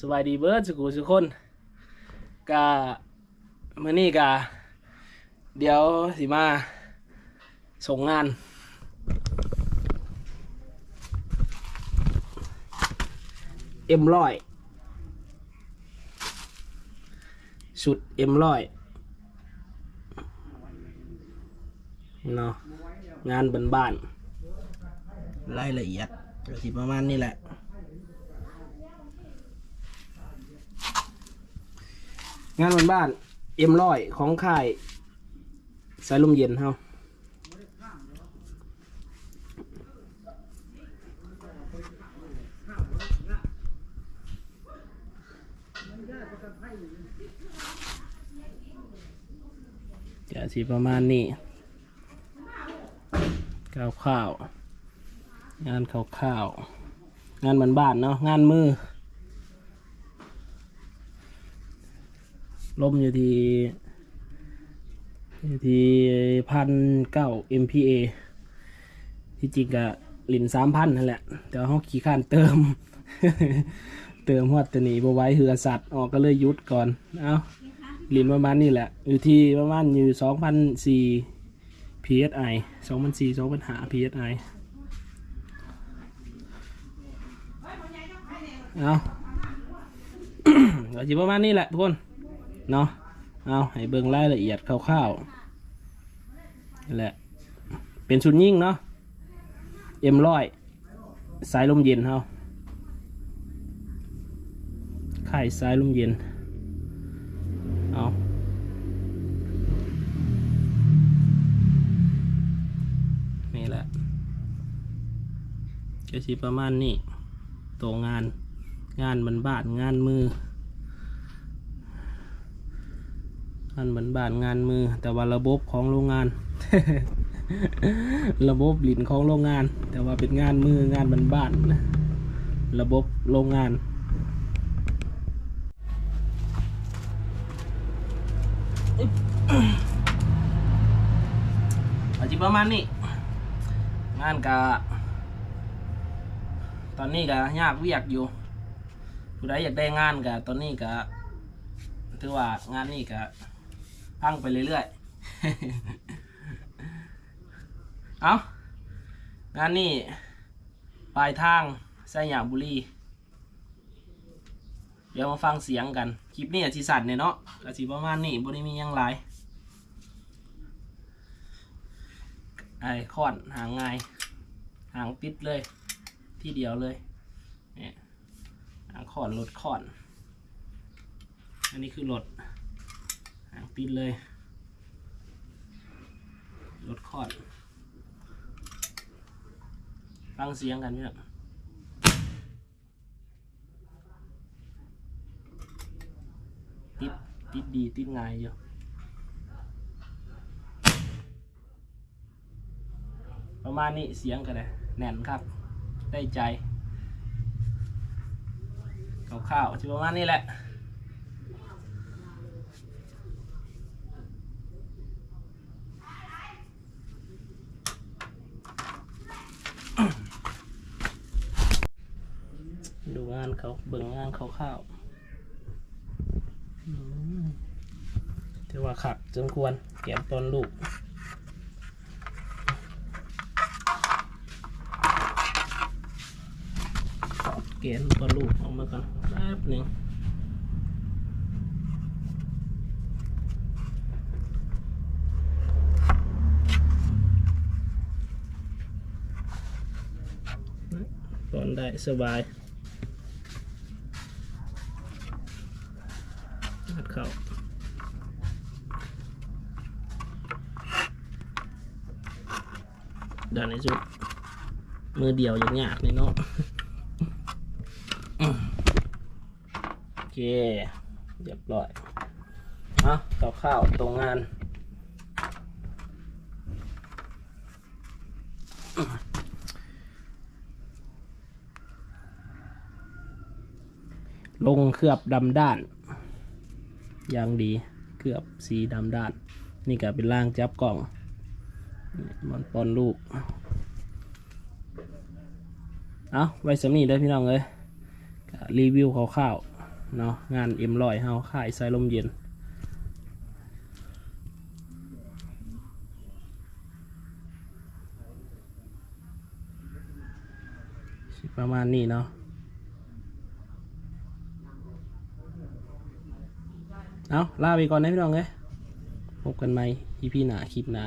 สบายดีเบิร์ดสุขุสุกคนกะมื่อนี้กะเดี๋ยวสิมาส่งงาน เอ็มร้อยชุดเอ็มร้อยเนาะงานบ้านๆรายละเอียดก็สิประมาณนี้แหละ งานบ้านเอ็มร้อยของค่ายสายลมเย็นเฮาจะสิประมาณนี้ข้าวๆงานข้าวๆงานบ้านๆเนาะ งานมือ ลมอยู่ที่อยู่ที่พันเก้า MPA ที่จริงก็หลินสามพันนั่นแหละ แต่ว่าเขาขี่ข้านเติม เติมหัวตันีบไว้เหือสัตว์ออกก็เลยยุดก่อน เอาหลินประมาณนี้แหละ อยู่ที่ประมาณอยู่สองพันสี่ PSI สองพันสี่สองพันห้า PSI เอาก็จะประมาณนี้แหละทุกคน เนาะเอาให้เบิ่งรายละเอียดคร่าวๆนี่แหละเป็นชุดยิ่งเนาะเอ็มร้อยสายลมเย็นเฮาไข่สายลมเย็นเอานี่แหละก็สิประมาณนี้ตัวงานงานมันบาดงานมือ งานเหมือนบ้านงานมือ แต่ว่าระบบของโรงงาน ระบบหลินของโรงงาน แต่ว่าเป็นงานมืองานบ้านบ้านนะระบบโรงงานอึ๊บอาจจะประมาณนี้ งานกะตอนนี้กะยากเวียกอยู่ผู้ใดอยากได้งานกะตอนนี้กะถือว่างานนี้กะ พังไปเรื่อยๆ เอางานนี้ปลายทางไสยามบุรี เดี๋ยวมาฟังเสียงกัน คลิปนี้อาจสิสั่นเนี่ยเนาะอาจสิประมาณนี้บริมียังหลไอ้คอนหางง่าย หางติดเลย ที่เดียวเลยเนี่ยหางคอนรถคอน อันนี้คือรถ หางติดเลยรถคอด ฟังเสียงกันพี่น้องติดติดดีติดง่ายอยู่ประมาณนี้เสียงกันเลยแน่นครับ ได้ใจข้าวๆที่ประมาณนี้แหละ ดูงาน เขาเบิ่งงานเขาข้าวๆอืมถือว่าขักจนควรเก็บต้นลูกเกณฑ์ต้นลูกออกมาก่อนแป๊บหนึ่งต้นได้สบายัดเข้าด้านในสุด มือเดียวยังยากเลยเนาะโอเคเรียบร้อยเอาข้าวข้าวๆตรงงานลงเคลือบดำด้าน ย่างดีเคลือบสีดำด้าน นี่ก็เป็นล่างจับกล่องมันปอนลูก เอาไว้สำนีได้พี่น้องเลยรีวิวคร่าวๆเนาะงานเอ็มลอยเฮาขายสายลมเย็นประมาณนี้เนาะ เอาลาไปก่อนนะพี่น้องเลยพบกันใหม่ EP หน้าคลิปหน้า